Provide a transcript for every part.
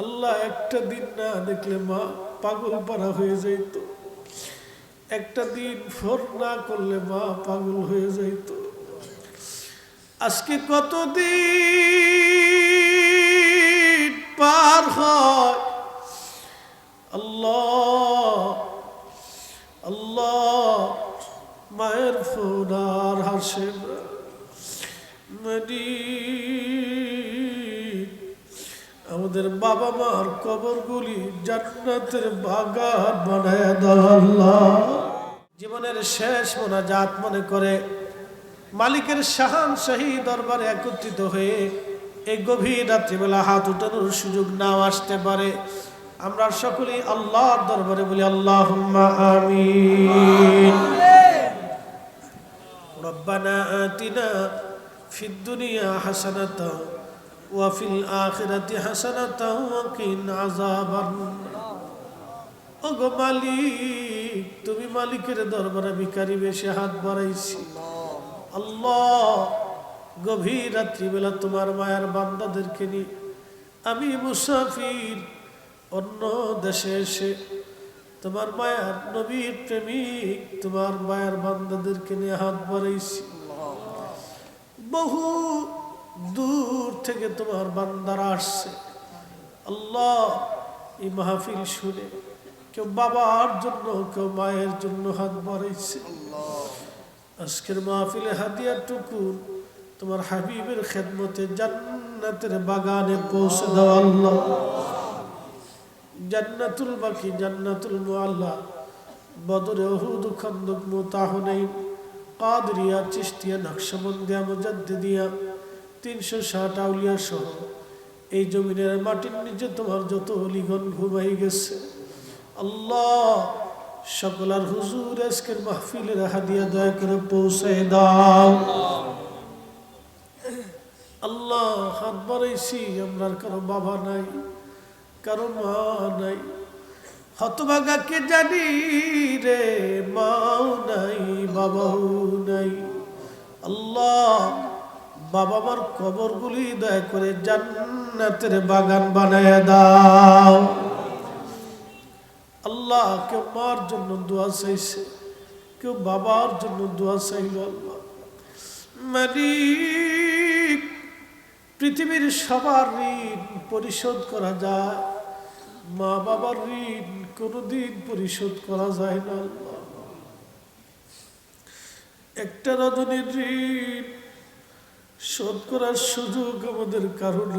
আল্লাহ একটা দিন না দেখলে মা পাগল পারা হয়ে যাইত। একটা দিন ফোর না করলে মা পাগল হয়ে যাইত। আজকে কত দিন পার হয়? আল্লাহ আল্লাহ, মায়ের ফোন আর হাসে না। মনি আমাদের বাবা মার কবরগুলি জান্নাতের বাগান বানায় দাও আল্লাহ জীবনের শেষ মোনাজাত মনে করে মালিকের শাহান শাহী দরবারে একত্রিত হয়ে এই গভীর রাত্রিবেলা হাত উঠানোর সুযোগ নাও আসতে পারে আমরা সকলেই আল্লাহর দরবারে বলি আল্লাহ আমিন ربنا آتنا في الدنيا حسنة وفي الآخرة حسنة وقنا عذاب النار ওগো মালিক তুমি মালিকের দরবারে ভিখারি বেশি হাত বাড়াইছি আল্লাহ গভীর রাত্রিবেলা তোমার মায়ের বান্দাদেরকে নিয়ে আমি মুসাফির অন্য দেশে এসে তোমার মায়ার নবীর প্রেমিক তোমার মায়ের বান্দাদেরকে নিয়ে হাত বাড়াইছি বহু দূর থেকে তোমার বান্দারা আসছে। আল্লাহ, এই মাহফিল শুনে কেউ বাবার জন্য, কেউ মায়ের জন্য হাত বাড়াইছে। আজকের মাহফিলে হাদিয়াটুকু তোমার হাবিবের খেদমতে জান্নাতের বাগানে পৌঁছে দাও আল্লাহ। জান্নাতুল বাকি, জান্নাতুল মুআল্লা। বদরে উহুদ, খন্দক, মুতাহনাইন, কাদরিয়া, চিশতিয়া, নকশবন্দিয়া, মুজাদ্দিদিয়া তিনশো ষাট আউলিয়া সহ এই জমিনের মাটির নিচে তোমার যত অলিগণ ঘুমাই গেছে। আল্লাহ সকলার হুজুর আজকের মাহফিলের হাদিয়া দয়া করে পৌঁছায় দাও। আল্লাহ, হাত বাড়াইছি আপনার কারও বাবা নাই, কারও মা নাই। হতভাগাকে জানি রে, মাও নাই, বাবাও নাই। আল্লাহ বাবা মার কবরগুলি দয়া করে জান্নাতের বাগান বানায় দাও। আল্লাহ কেউ মার জন্য দোয়া চাইছে, কেউ বাবার জন্য দোয়া চাইল আল্লাহ। মালিক, পৃথিবীর সবার ঋণ পরিশোধ করা যায় মা বাবার ঋণ কোনোদিন পরিশোধ করা যায় না আল্লাহ। একটা রজনীর ঋণ শোধ করার সুযোগ আমাদের কারণ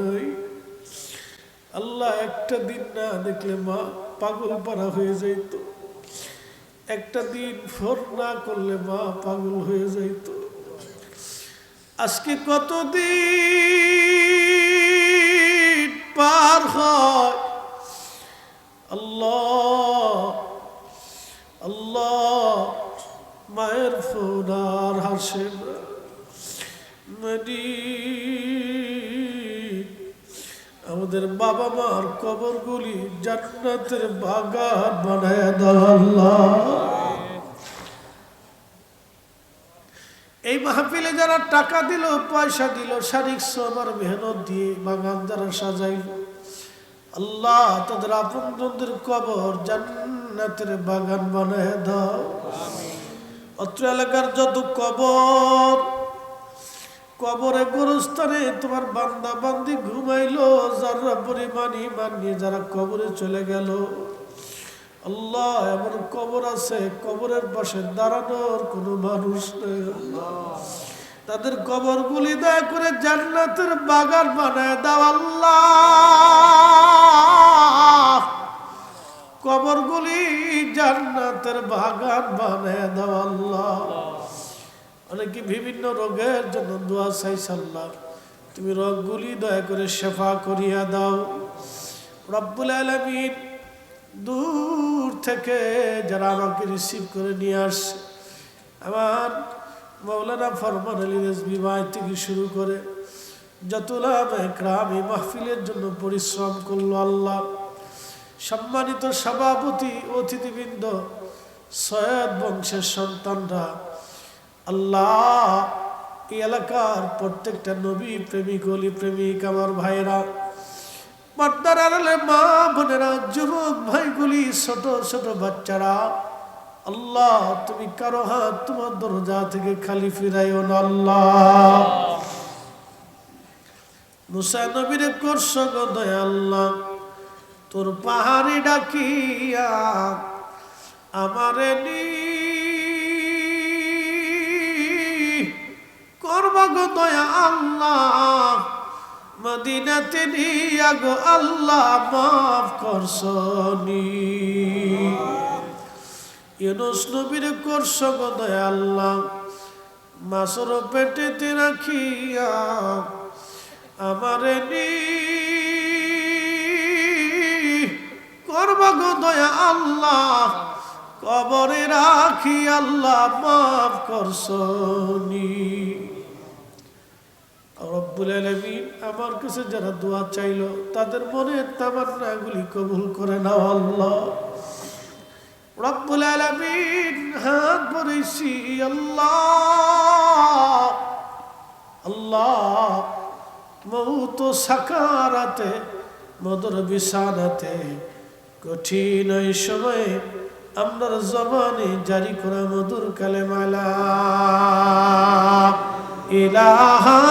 আল্লাহ একটা দিন না দেখলে মা পাগল পারা হয়ে যাইত। একটা দিন ফোর না করলে মা পাগল হয়ে যাইত। আজকে কত আমাদের বাবা মার কবরগুলি জান্নাতের বাগান বানায় দাও আল্লাহ। এই মাহফিলে যারা টাকা দিল, পয়সা দিল শারীরিক শ্রম আর মেহনত দিয়ে বাগান যারা সাজাইল, আল্লাহ তাদের আপনজনদের কবর জান্নাতের বাগান বানায় দাও। অত্র এলাকার যত কবর কবরে গোরস্থানে তোমার বান্দা বান্দি ঘুমাইলো, যারা পরিমাণ ইমান নিয়ে যারা কবরে চলে গেল। আল্লাহ, এমন কবর আছে, কবরের পাশে দাঁড়ানোর কোনো মানুষ নেই। তাদের কবর গুলি দয়া করে জান্নাতের বাগান বানায় দাও আল্লাহ। কবর গুলি জান্নাতের বাগান বানায় দাও আল্লাহ। অনেকে বিভিন্ন রোগের জন্য দোয়া চাইছে আল্লাহ তুমি রোগগুলি দয়া করে শেফা করিয়া দাও। রব্বুল আলমিন দূর থেকে যারা আমাকে রিসিভ করে নিয়ে আসছে, আমার মৌলানা ফরমান আলী রেজবি ভাই থেকে শুরু করে যতুলাম একরাম এই মাহফিলের জন্য পরিশ্রম করল আল্লাহ। সম্মানিত সভাপতি, অতিথিবৃন্দ, সৈয়দ বংশের সন্তানরা আল্লাহ, এই এলাকার প্রত্যেকটা নবী প্রেমিক, অলি প্রেমিক, আমার ভাইরা পর্দার আড়ালে মা বোনেরা, যুবক ভাইগুলি, ছোট ছোট বাচ্চারা, আল্লাহ, তুমি কারও হাত তোমার দরজা থেকে খালি ফিরাইও না, আল্লাহ। মুসা নবীর করছ গো দয়া আল্লাহ তোর পাহাড়ি ডাকিয়া আমারে নি গো আল্লাহ। মদিনাতে নিয়া আল্লাহ মাফ করছনি ইউনুস নবীর করছ গো আল্লাহ, মাসর পেটেতে রাখিয়া আমারে নি। করব গো দয়া আল্লাহ, কবরে রাখি আল্লাহ মাফ করছনি রব্বুল আলামিন আমার কাছে যারা দোয়া চাইলো, তাদের মনের তামান্নাগুলি কবুল করে নাও আল্লাহ। রব্বুল আলামিন হাত ভরেছি আল্লাহ। আল্লাহ, মৌত সাকারাতে মধুর বিছানাতে কঠিন ওই সময়ে আপনার জবানে জারি করা মধুর কালেমালা। ইলাহা